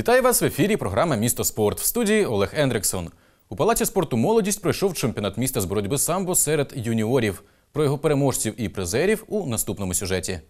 Вітаю вас в ефірі. Програма Місто спорт в студії Олег Ендриксон. У палаці спорту Молодість пройшов чемпіонат міста з боротьби самбо серед юніорів. Про його переможців і призерів у наступному сюжеті.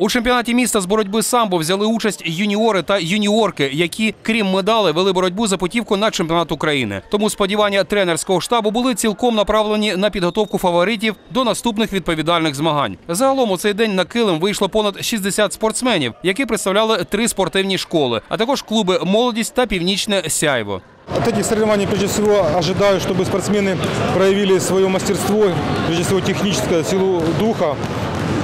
У чемпіонаті міста з боротьби самбо взяли участь юніори та юніорки, які, крім медалей, вели боротьбу за путівку на чемпіонат України. Тому сподівання тренерського штабу були цілком направлені на підготовку фаворитів до наступних відповідальних змагань. Загалом у цей день на килим вийшло понад 60 спортсменів, які представляли три спортивні школи, а також клуби Молодість та Північне Сяйво. От этих соревнований прежде всего ожидаю, чтобы спортсмены проявили свое мастерство, прежде всего техническое, силу духа.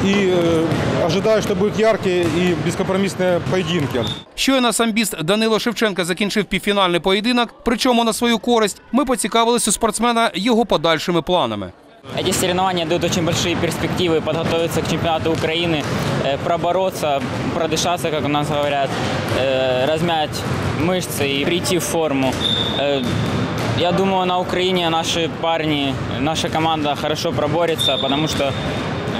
И э, ожидаю, что будут яркие и бескомпромиссные поединки. Щойно самбіст Данило Шевченка закінчив півфінальний поєдинок, причому на свою користь. Ми поцікавилися у спортсмена його подальшими планами. Эти соревнования дают очень большие перспективы подготовиться к чемпионату Украины, э, пробороться, продышаться, как у нас говорят, э, размять мышцы и прийти в форму. Э, Я думаю, на Украине наши парни, наша команда хорошо проборется, потому что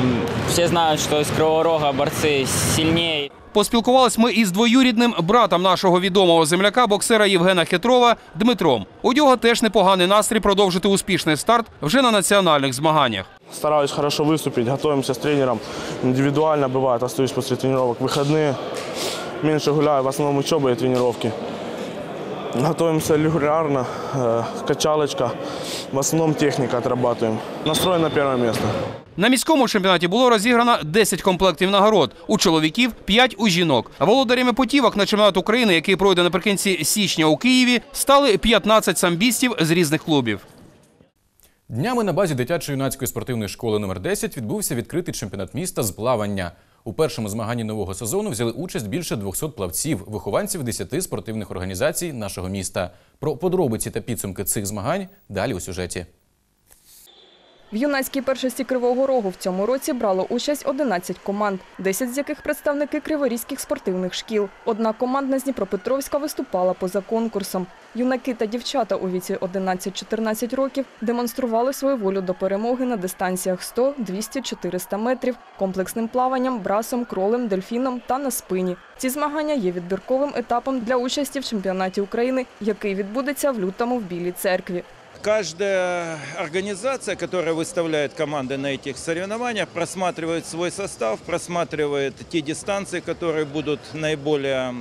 м, все знают, что из Кривого Рога борцы сильнее. Поспілкувались ми із двоюрідним братом нашого відомого земляка, боксера Євгена Хитрова Дмитром. У нього теж непоганий настрій продовжити успішний старт вже на національних змаганнях. Стараюсь хорошо выступить, готовимся с тренером. Индивидуально бывает, остаюсь после тренировок. Выходные меньше гуляю, в основном учеба и тренировки. Готовимся регулярно, э, качалочка, в основном техника отрабатываем. Настроен на первое место. На міському чемпіонаті було розіграно 10 комплектів нагород. У чоловіків 5 у жінок. А володарями путівок на чемпіонат України, який пройде наприкінці січня у Києві, стали 15 самбістів з різних клубів. Днями на базі дитячо-юнацької спортивної школи номер 10 відбувся відкритий чемпіонат міста з плавання. У першому змаганні нового сезону взяли участь більше 200 плавців, вихованців 10 спортивних організацій нашого міста. Про подробиці та підсумки цих змагань далі у сюжеті. В юнацькій першості Кривого Рогу в цьому році брало участь 11 команд, 10 з яких представники криворізьких спортивних шкіл. Одна командна з Дніпропетровська виступала поза конкурсом. Юнаки та дівчата у віці 11-14 років демонстрували свою волю до перемоги на дистанціях 100, 200, 400 метрів, комплексним плаванням, брасом, кролем, дельфіном та на спині. Ці змагання є відбірковим етапом для участі в чемпіонаті України, який відбудеться в лютому в Білій церкві. Каждая организация, которая выставляет команды на этих соревнованиях, просматривает свой состав, просматривает те дистанции, которые будут наиболее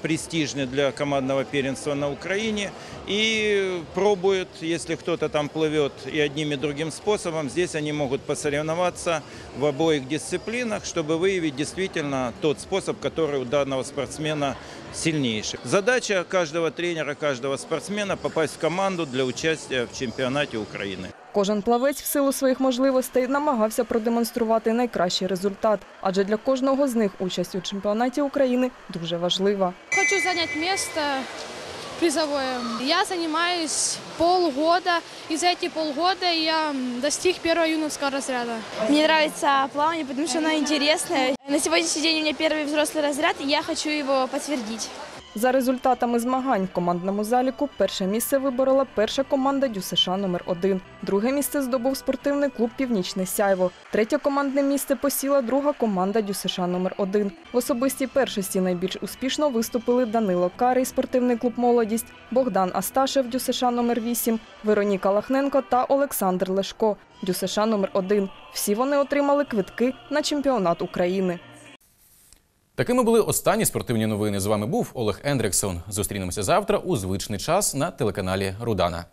престижны для командного первенства на Украине и пробует, если кто-то там плывет и одним и другим способом, здесь они могут посоревноваться в обоих дисциплинах, чтобы выявить действительно тот способ, который у данного спортсмена сильнейший. Задача каждого тренера, каждого спортсмена попасть в команду для участия в чемпионате Украины. Кожен плавець в силу своїх можливостей намагався продемонструвати найкращий результат, адже для кожного з них участь у чемпіонаті України дуже важлива. Хочу занять место призовое. Я занимаюсь полгода, и за эти полгода я достиг первого юношеского разряда. Мне нравится плавание, потому что оно интересное. На сегодняшний день у меня первый взрослый разряд, и я хочу его подтвердить. За результатами змагань в командному заліку перше місце виборола перша команда ДЮСШ номер 1 Друге місце здобув спортивний клуб Північне Сяйво. Третє командне місце посіла друга команда ДЮСШ номер 1 В особистій першості найбільш успішно виступили Данило Карий, спортивний клуб Молодість, Богдан Асташев, ДЮСШ номер 8 Вероніка Лахненко та Олександр Лешко, ДЮСШ номер 1 Всі вони отримали квитки на чемпіонат України. Такими були останні спортивні новини. З вами був Олег Ендриксон. Зустрінемося завтра у звичний час на телеканалі Рудана.